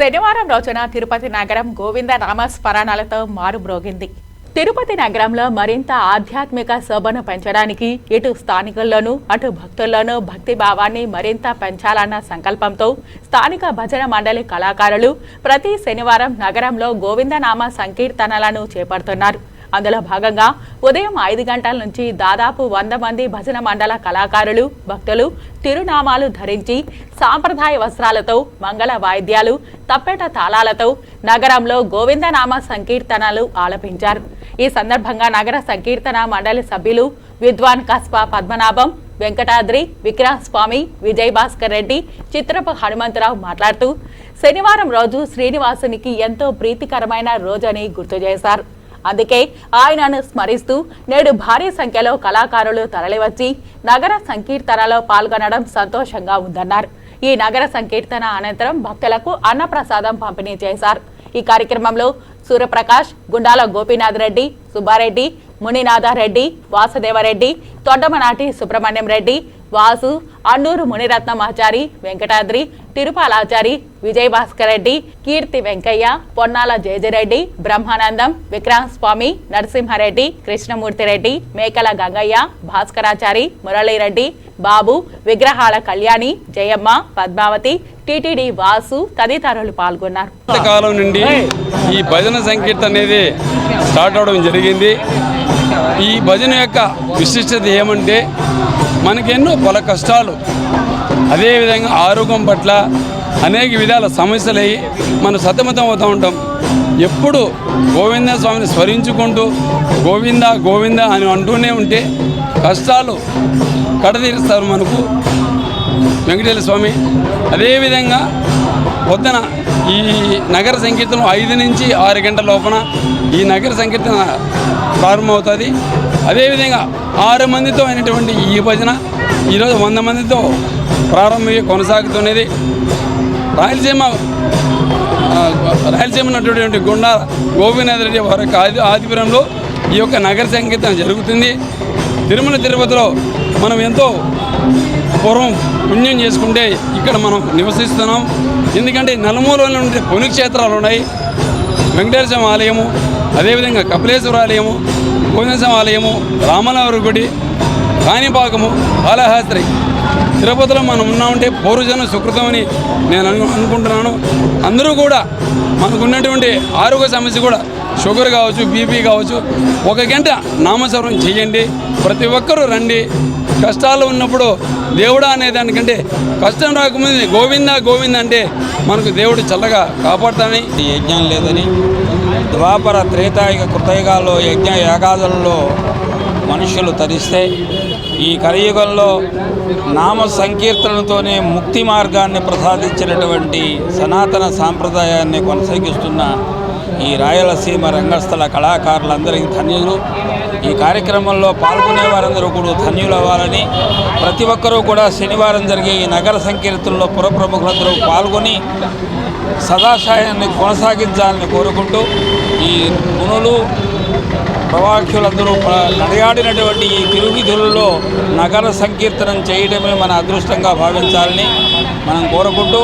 శనివారం రోజున తిరుపతి నగరం గోవింద నామస్మరణలతో మారుమ్రోగింది. తిరుపతి నగరంలో మరింత ఆధ్యాత్మిక శోభను పెంచడానికి ఇటు స్థానికుల్లోనూ అటు భక్తుల్లోనూ భక్తి భావాన్ని మరింత పెంచాలన్న సంకల్పంతో స్థానిక భజన మండలి కళాకారులు ప్రతి శనివారం నగరంలో గోవిందనామ సంకీర్తనలను చేపడుతున్నారు. అందులో భాగంగా ఉదయం ఐదు గంటల నుంచి దాదాపు వంద మంది భజన మండల కళాకారులు భక్తులు తిరునామాలు ధరించి సాంప్రదాయ వస్త్రాలతో మంగళ వాయిద్యాలు తప్పెట తాళాలతో నగరంలో గోవిందనామ సంకీర్తనలు ఆలపించారు. ఈ సందర్భంగా నగర సంకీర్తన మండలి సభ్యులు విద్వాన్ కస్పా పద్మనాభం వెంకటాద్రి విక్రమస్వామి విజయ్ భాస్కర్ రెడ్డి చిత్రపు హనుమంతరావు మాట్లాడుతూ శనివారం రోజు శ్రీనివాసునికి ఎంతో ప్రీతికరమైన రోజని గుర్తు చేశారు. అందుకే ఆయనను స్మరిస్తూ నేడు భారీ సంఖ్యలో కళాకారులు తరలివచ్చి నగర సంకీర్తనలో పాల్గొనడం సంతోషంగా ఉందన్నారు. ఈ నగర సంకీర్తన అనంతరం భక్తులకు అన్నప్రసాదం పంపిణీ చేశారు. ఈ కార్యక్రమంలో సూర్యప్రకాష్ గుండాల గోపీనాథ్ రెడ్డి సుబ్బారెడ్డి మునినాథారెడ్డి వాసుదేవరెడ్డి తొండమనాటి సుబ్రహ్మణ్యం రెడ్డి వాసు అన్నూరు మునిరత్నమాచారి వెంకటాద్రి తిరుపాలాచారి విజయభాస్కర్ రెడ్డి కీర్తి వెంకయ్య పొన్నాల జయజరెడ్డి బ్రహ్మానందం విక్రమస్వామి నరసింహారెడ్డి కృష్ణమూర్తిరెడ్డి మేకల గంగయ్య భాస్కరాచారి మురళీరెడ్డి బాబు విగ్రహాల కళ్యాణి జయమ్మ పద్మావతి టిటిడి వాసు తదితరులు పాల్గొన్నారు. కాలం నుండి ఈ భజన సంకీర్తన అనేది స్టార్ట్ అవడం జరిగింది. ఈ భజన యొక్క విశిష్టత ఏమంటే మనకెన్నో పల కష్టాలు అదేవిధంగా ఆరోగ్యం పట్ల అనేక విధాల సమస్యలు అయ్యి మనం సతమతం అవుతూ ఉంటాం. ఎప్పుడు గోవింద స్వామిని స్మరించుకుంటూ గోవింద గోవింద అని అంటూనే ఉంటే కష్టాలు కడతీరుస్తారు మనకు. వెంకటేశ్వర స్వామి. అదేవిధంగా పొద్దున ఈ నగర సంకీర్తనం ఐదు నుంచి ఆరు గంటల లోపల ఈ నగర సంకీర్తన ప్రారంభమవుతుంది. అదేవిధంగా ఆరు మందితో అయినటువంటి ఈ భజన ఈరోజు వంద మందితో ప్రారంభమయ్యి కొనసాగుతున్నది. రాయలసీమ రాయలసీమ ఉన్నటువంటి గుండా గోపీనాథ్ రెడ్డి వారి యొక్క ఆది ఈ యొక్క నగర సంకీర్తన జరుగుతుంది. తిరుమల తిరుపతిలో మనం ఎంతో పూర్వం పుణ్యం చేసుకుంటే ఇక్కడ మనం నివసిస్తున్నాం. ఎందుకంటే నలుమూలలో ఉండే పుణ్యక్షేత్రాలు ఉన్నాయి. వెంకటేశ్వర ఆలయము అదేవిధంగా కపిలేశ్వర ఆలయము గోవిందస్వామి ఆలయము రామనగర గుడి కాణిపాకము కాళహస్త్రి తిరుపతిలో మనం ఉన్నామంటే పూర్వజనం సుకృతం అని నేను అను అనుకుంటున్నాను. అందరూ కూడా మనకున్నటువంటి ఆరోగ్య సమస్య కూడా షుగర్ కావచ్చు బీపీ కావచ్చు ఒక గంట నామస్వరం చేయండి. ప్రతి ఒక్కరూ రండి. కష్టాలు ఉన్నప్పుడు దేవుడా అనే దానికంటే కష్టం రాకముందు గోవింద గోవింద అంటే మనకు దేవుడు చల్లగా కాపాడుతాని ఈ యజ్ఞం లేదని ద్వాపర త్రేతాయుగ కృతయుగాల్లో యజ్ఞ యాగాదులలో మనుషులు తరిస్తే ఈ కలియుగంలో నామ సంకీర్తనతోనే ముక్తి మార్గాన్ని ప్రసాదించినటువంటి సనాతన సాంప్రదాయాన్ని కొనసాగిస్తున్న ఈ రాయలసీమ రంగస్థల కళాకారులందరికీ ధన్యులు. ఈ కార్యక్రమంలో పాల్గొనే వారందరూ కూడా ధన్యులు అవ్వాలని ప్రతి ఒక్కరూ కూడా శనివారం జరిగే ఈ నగర సంకీర్తనలో పురప్రముఖులందరూ పాల్గొని సదాశయాన్ని కొనసాగించాలని కోరుకుంటూ ఈ మునులు ప్రవాఖ్యులందరూ నడయాడినటువంటి ఈ తిరుగుతులలో నగర సంకీర్తనం చేయడమే మన అదృష్టంగా భావించాలని మనం కోరుకుంటూ